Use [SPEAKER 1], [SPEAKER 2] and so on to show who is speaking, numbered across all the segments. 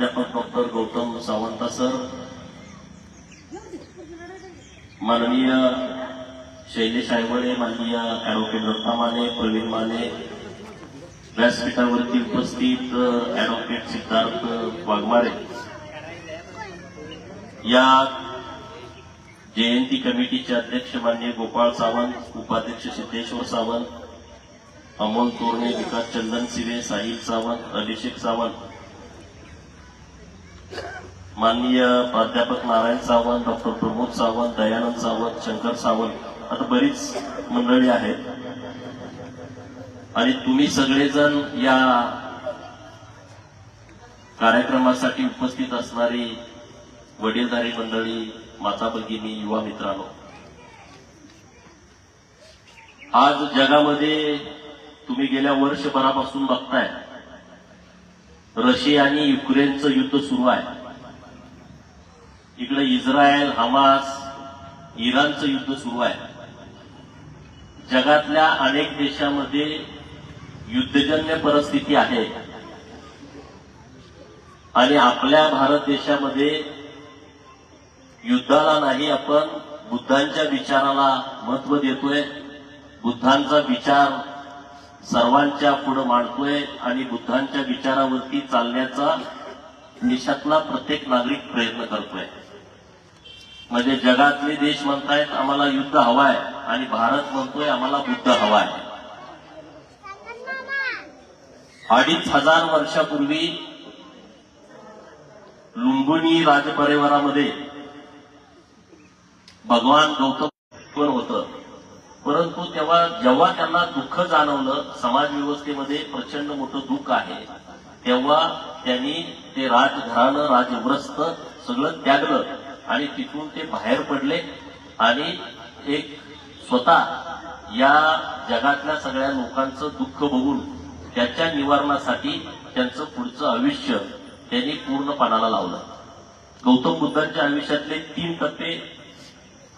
[SPEAKER 1] प्राध्यापक doctor Gautam Sawant sir माननीय शैलेश आयवळे माननीय ॲडव्होकेट दत्ता माने प्रवीण माने व्यासपीठावरती उपस्थित ॲडव्होकेट सिद्धार्थ वाघमारे. या जयंती कमिटीचे अध्यक्ष मान्य गोपाळ सावंत उपाध्यक्ष सिद्धेश्वर सावंत अमोल तोरणे विकास चंदन सिवे साहिल सावंत अभिषेक सावंत माननीय प्राध्यापक नारायण सावंत डॉक्टर प्रमोद सावंत दयानंद सावंत शंकर सावंत आता बरीच मंडळी आहेत. आणि तुम्ही सगळेजण या कार्यक्रमासाठी उपस्थित असणारी वडीलधारी मंडळी माता भगिनी युवा मित्रांनो. आज जगामध्ये तुम्ही गेल्या वर्षभरापासून बघताय रशिया आणि युक्रेनचं युद्ध सुरू आहे. इकडं इस्रायल हमास इराणचं युद्ध सुरू आहे. जगातल्या अनेक देशामध्ये युद्धजन्य परिस्थिती आहे. आणि आपल्या भारत देशामध्ये युद्धाला नाही आपण बुद्धांच्या विचाराला महत्त्व देतोय. बुद्धांचा विचार सर्वांच्या पुढे मांडतोय आणि बुद्धांच्या विचारावरती चालण्याचा देशातला प्रत्येक नागरिक प्रयत्न करतोय. म्हणजे जगातले देश म्हणतायत आम्हाला युद्ध हवाय आणि भारत म्हणतोय आम्हाला बुद्ध हवाय. अडीच हजार वर्षापूर्वी लुंबुनी राजपरिवारामध्ये भगवान गौतम होत. होतं परंतु तेव्हा जेव्हा त्यांना दुःख जाणवलं समाज व्यवस्थेमध्ये प्रचंड मोठं दुःख आहे तेव्हा त्यांनी ते राजघराणं राजव्रस्त सगळं त्यागलं. आणि तिथून ते बाहेर पडले आणि एक स्वतः या जगातल्या सगळ्या लोकांचं दुःख बघून त्याच्या निवारणासाठी त्यांचं पुढचं आयुष्य त्यांनी पूर्णपणाला लावलं. गौतम बुद्धांच्या आयुष्यातले तीन टप्पे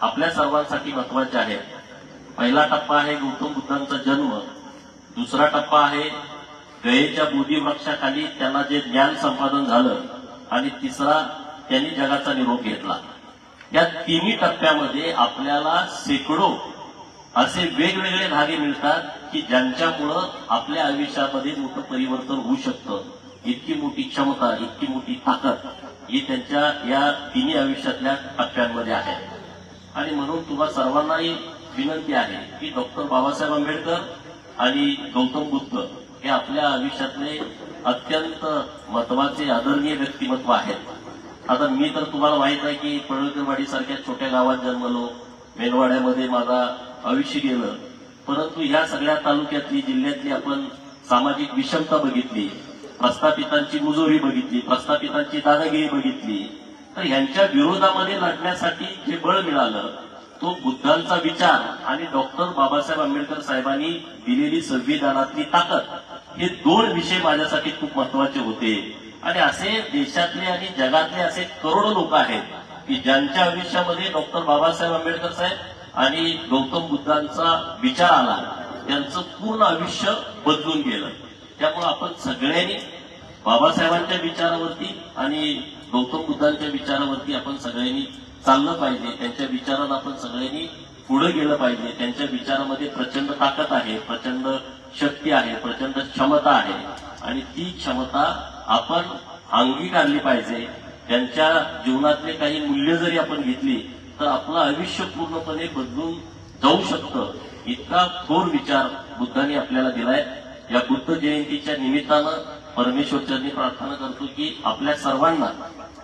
[SPEAKER 1] आपल्या सर्वांसाठी महत्त्वाचे आहेत. पहिला टप्पा आहे गौतम बुद्धांचा जन्म. दुसरा टप्पा आहे गयेच्या बोधी वृक्षाखाली त्यांना जे ज्ञान संपादन झालं. आणि तिसरा त्यांनी जगाचा निरोप घेतला. या तिन्ही टप्प्यामध्ये आपल्याला शेकडो असे वेगवेगळे धागे मिळतात की ज्यांच्यामुळं आपल्या आयुष्यामध्ये मोठं परिवर्तन होऊ शकतं. इतकी मोठी क्षमता इतकी मोठी ताकद ही त्यांच्या या तिन्ही आयुष्यातल्या टप्प्यांमध्ये आहे. आणि म्हणून तुम्हा सर्वांनाही विनंती आहे की डॉक्टर बाबासाहेब आंबेडकर आणि गौतम बुद्ध हे आपल्या आयुष्यातले अत्यंत महत्त्वाचे आदरणीय व्यक्तिमत्व आहेत. आता मी तर तुम्हाला माहीत आहे की पडळकरवाडी सारख्या छोट्या गावात जन्मलो. मेलवाड्यामध्ये माझा आयुष्य गेलं. परंतु या सगळ्या तालुक्यातली जिल्ह्यातली आपण सामाजिक विषमता बघितली. प्रस्थापितांची मुजोरी बघितली प्रस्थापितांची दादागिरी बघितली. तर ह्यांच्या विरोधामध्ये लढण्यासाठी जे बळ मिळालं तो बुद्धांचा विचार आणि डॉक्टर बाबासाहेब आंबेडकर साहेबांनी दिलेली संविधानातली ताकद हे दोन विषय माझ्यासाठी खूप महत्त्वाचे होते. आणि असे देशातले आणि जगातले असे करोडो लोक आहेत की ज्यांच्या आयुष्यामध्ये डॉक्टर बाबासाहेब आंबेडकर साहेब आणि गौतम बुद्धांचा विचार आला त्यांचं पूर्ण आयुष्य बदलून गेलं. त्यामुळे आपण सगळ्यांनी बाबासाहेबांच्या विचारावरती आणि गौतम बुद्धांच्या विचारावरती आपण सगळ्यांनी चाललं पाहिजे. त्यांच्या विचारात आपण सगळ्यांनी पुढे गेलं पाहिजे. त्यांच्या विचारामध्ये प्रचंड ताकद आहे प्रचंड शक्ती आहे प्रचंड क्षमता आहे. आणि ती क्षमता आपण अंगीकारली पाहिजे. त्यांच्या जीवनातले काही मूल्य जरी आपण घेतली तर आपलं आयुष्य पूर्णपणे बदलून जाऊ शकतं. इतका थोर विचार बुद्धांनी आपल्याला दिलाय. या बुद्ध जयंतीच्या निमित्तानं परमेश्वरचरणी प्रार्थना करतो की आपल्या सर्वांना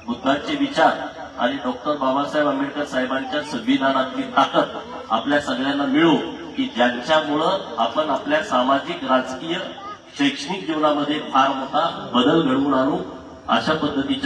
[SPEAKER 1] बुद्धांचे विचार आणि डॉक्टर बाबासाहेब आंबेडकर साहेबांच्या संविधानातली ताकद आपल्या सगळ्यांना मिळो की ज्यांच्यामुळं आपण आपल्या सामाजिक राजकीय शैक्षणिक जीवनामध्ये फार मोठा बदल घडवून आणू अशा पद्धतीच्या